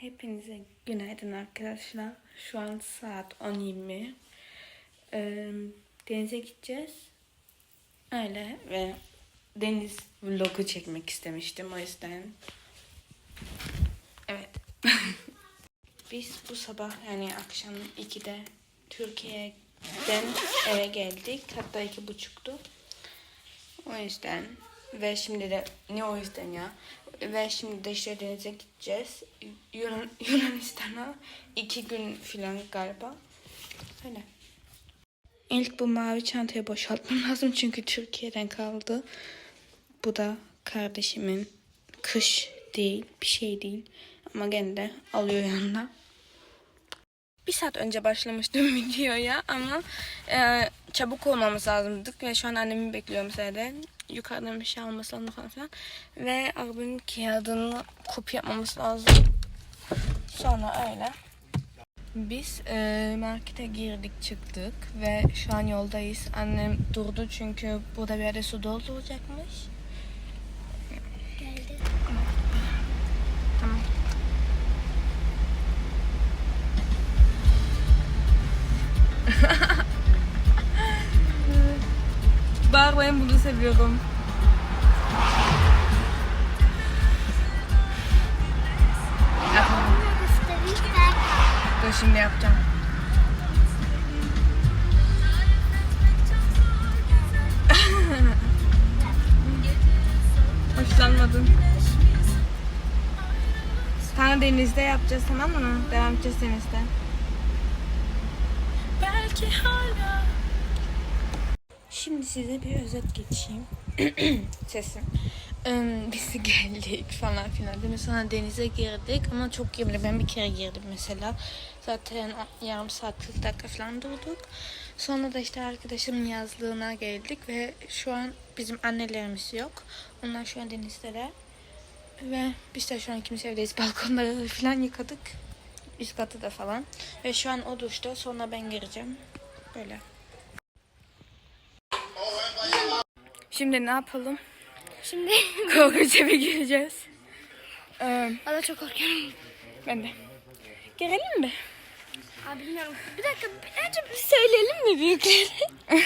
Hepinize günaydın arkadaşlar. Şu an saat 10.20. Ee, denize gideceğiz. Öyle ve deniz vlogu çekmek istemiştim o yüzden. Evet. Biz bu sabah yani akşam 2'de Türkiye'den eve geldik. Hatta iki buçuktu. O yüzden ve şimdi de ne o yüzden ya ve şimdi de işte denize gideceğiz Yunan, Yunanistan'a iki gün falan galiba öyle. İlk bu mavi çantayı boşaltmam lazım çünkü Türkiye'den kaldı. Bu da kardeşimin kış değil bir şey değil ama gene de alıyor yanına. Bir saat önce başlamıştım videoya ama e, çabuk olmamız lazımdık ve şu an annemi bekliyorum zaten. Yukarıdan bir şey alması lazım falan filan. Ve arabanın kağıdını kopya yapmamız lazım. Sonra öyle. Biz e, markete girdik çıktık ve şu an yoldayız. Annem durdu çünkü burada bir yerde su dolduracakmış. Ben bunu seviyorum. Dur şimdi yapacağım. Hoşlanmadın. Sana denizde yapacağız tamam mı? Devam edeceğiz denizde. Belki hala. Şimdi size bir özet geçeyim. Sesim. Ee, Biz geldik falan filan. Değil? Sonra denize girdik ama çok girmedi. Ben bir kere girdim mesela. Zaten yarım saat 40 dakika falan durduk. Sonra da işte arkadaşımın yazlığına geldik ve şu an bizim annelerimiz yok. Onlar şu an denizdeler. Ve biz de şu an ikimiz evdeyiz. Balkonları falan yıkadık. Üst katı da falan. Ve şu an o duşta. Sonra ben gireceğim. Böyle. Şimdi ne yapalım? Şimdi Korkunç eve gireceğiz. Ee, Valla çok korkuyorum. ben de. Girelim mi? Abi bilmiyorum. Bir dakika önce bir söyleyelim mi büyüklere?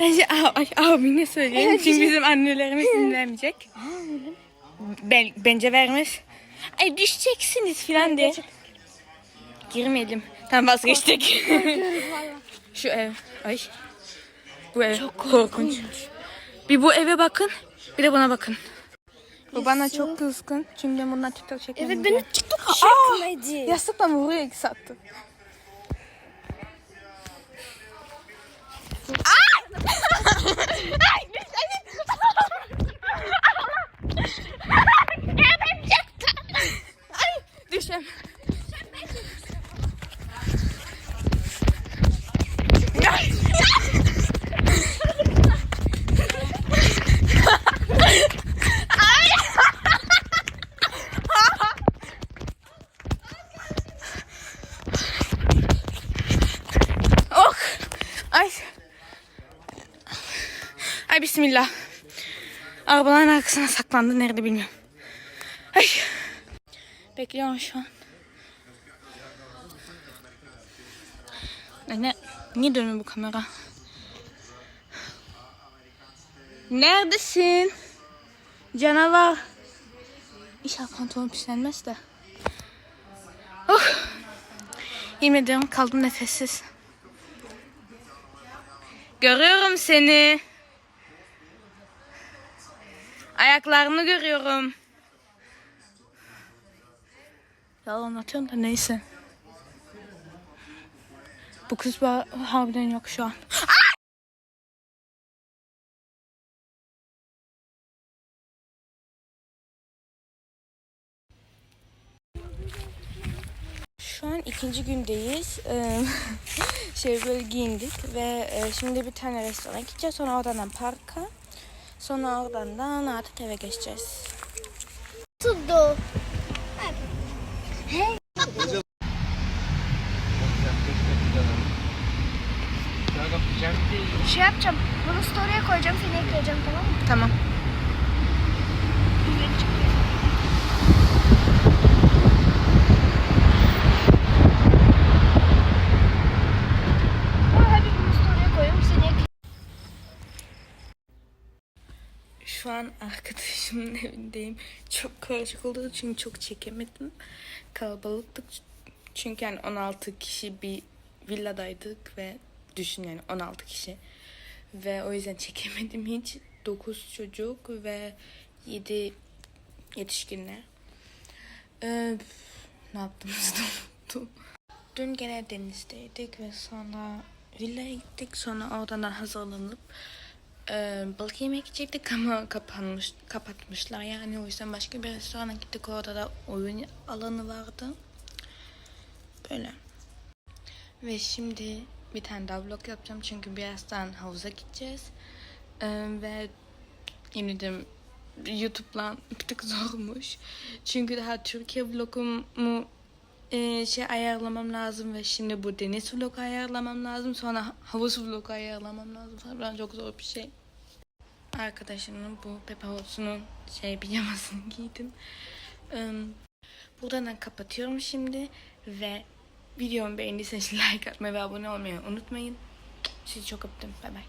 Bence ab abine söyleyelim. Evet, Çünkü şey- bizim annelerimiz dinlemeyecek. Ben, bence vermez. Ay düşeceksiniz falan diye. Girmeyelim. Tamam vazgeçtik. Şu ev. Ay. Bu ev. Çok korkunç. Bir bu eve bakın. Bir de buna bakın. Bu bana çok kızgın. Çünkü ben bundan TikTok çekmem Evet beni TikTok çekmedi. Yastıkla mı vuruyor iki sattı. Düşem. Ay. Ay bismillah. Arabaların arkasına saklandı. Nerede bilmiyorum. Ay. Bekliyorum şu an. Ay ne? Niye dönüyor bu kamera? Neredesin? Canavar. İnşallah pantolon pislenmez de. Oh. Yemin ediyorum kaldım nefessiz. Görüyorum seni. Ayaklarını görüyorum. Yalan atıyorum da neyse. Bu kız harbiden yok şu an. Şu an ikinci gündeyiz. Şey böyle giyindik ve e, şimdi bir tane restorana gideceğiz. Sonra oradan parka. Sonra oradan da artık eve geçeceğiz. Tuttu. Şey yapacağım. Bunu story'e koyacağım. Seni ekleyeceğim tamam mı? Tamam. Arkadaşımın evindeyim. Çok karışık oldu çünkü çok çekemedim. Kalabalıktık. Çünkü yani 16 kişi bir villadaydık ve düşün yani 16 kişi. Ve o yüzden çekemedim hiç. 9 çocuk ve 7 yetişkinler. Ee, ne yaptığımızı da unuttum. Dün gene denizdeydik ve sonra villaya gittik. Sonra oradan da hazırlanıp e, balık yemek gidecektik ama kapanmış, kapatmışlar yani. O yüzden başka bir restorana gittik. Orada da oyun alanı vardı. Böyle. Ve şimdi bir tane daha vlog yapacağım çünkü birazdan havuza gideceğiz. Ee, ve ederim YouTube'la bir tık zormuş. Çünkü daha Türkiye vlogumu e, şey ayarlamam lazım ve şimdi bu deniz vlogu ayarlamam lazım. Sonra havuz vlogu ayarlamam lazım. Falan çok zor bir şey. Arkadaşımın bu Peppa Hot'sunun şey pijamasını giydim. Buradan da kapatıyorum şimdi ve videomu beğendiyseniz like atmayı ve abone olmayı unutmayın. Sizi çok öptüm. Bay bay.